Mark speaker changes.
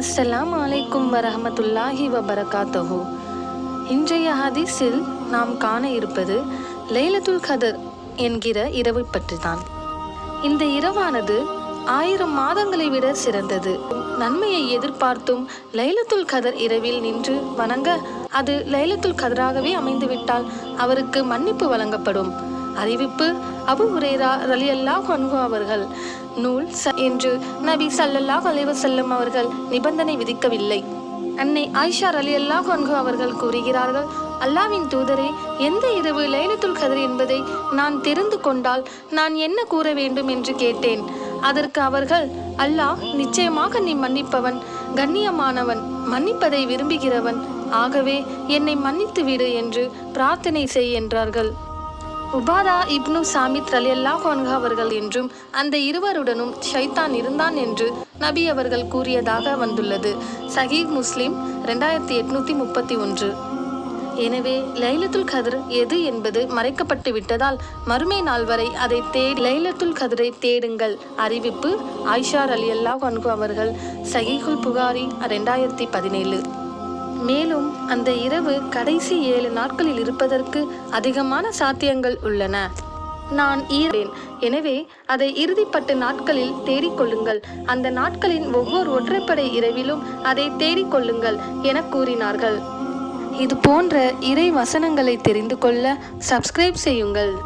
Speaker 1: அஸ்ஸலாம் அலைக்கும் வரஹமத்துல்லாஹி வபரகாத்தஹு. இன்றைய ஹதீஸில் நாம் காண இருப்பது லைலத்துல் கதர் என்கிற இரவை பற்றிதான் இந்த இரவானது ஆயிரம் மாதங்களை விட சிறந்தது. நன்மையை எதிர்பார்த்தும் லைலத்துல் கதர் இரவில் நின்று வணங்க அது லைலத்துல் கதராகவே அமைந்துவிட்டால் அவருக்கு மன்னிப்பு வழங்கப்படும். அறிவிப்பு அபு உரேரா ரலியல்லாஹ் அன்ஹு அவர்கள் நூல் ச என்று நபி சல்லல்லாஹ் அலைஹி செல்லும் அவர்கள் நிபந்தனை விதிக்கவில்லை. அன்னை ஆயிஷா அல்லாஹ் அங்கும் அவர்கள் கூறுகிறார்கள் அல்லாவின் தூதரே எந்த இரவு லைலத்துல் கதர் என்பதை நான் தெரிந்து கொண்டால் நான் என்ன கூற வேண்டும் என்று கேட்டேன். அதற்கு அவர்கள் அல்லாஹ் நிச்சயமாக நீ மன்னிப்பவன் கண்ணியமானவன் மன்னிப்பதை விரும்புகிறவன். ஆகவே என்னை மன்னித்து விடு என்று பிரார்த்தனை செய் என்றார்கள். உபாதா இப்னு சாமித் அலி அன்ஹு அவர்கள் என்றும் அந்த இருவருடனும் ஷைத்தான் இருந்தான் என்று நபி அவர்கள் கூறியதாக வந்துள்ளது. சஹீஹ் முஸ்லிம் ரெண்டாயிரத்தி எட்நூத்தி முப்பத்தி ஒன்று. எனவே லைலத்துல் கதிர் எது என்பது மறைக்கப்பட்டு விட்டதால் மறுமை நாள் வரை அதை தேடி லைலத்துல் கதிரை தேடுங்கள். அறிவிப்பு ஆயிஷார் அலி அல்லாஹ் அவர்கள் சஹீகுல் புகாரி ரெண்டாயிரத்தி பதினேழு. மேலும் அந்த இரவு கடைசி ஏழு நாட்களில் இருப்பதற்கு அதிகமான சாத்தியங்கள் உள்ளன. நான் ஈரேன் எனவே அதை இறுதிப்பட்ட நாட்களில் தேடிக்கொள்ளுங்கள் அந்த நாட்களின் ஒவ்வொரு ஒற்றைப்படை இரவிலும் அதை தேடிக்கொள்ளுங்கள் என கூறினார்கள். இது போன்ற இறை வசனங்களை தெரிந்து கொள்ள சப்ஸ்கிரைப் செய்யுங்கள்.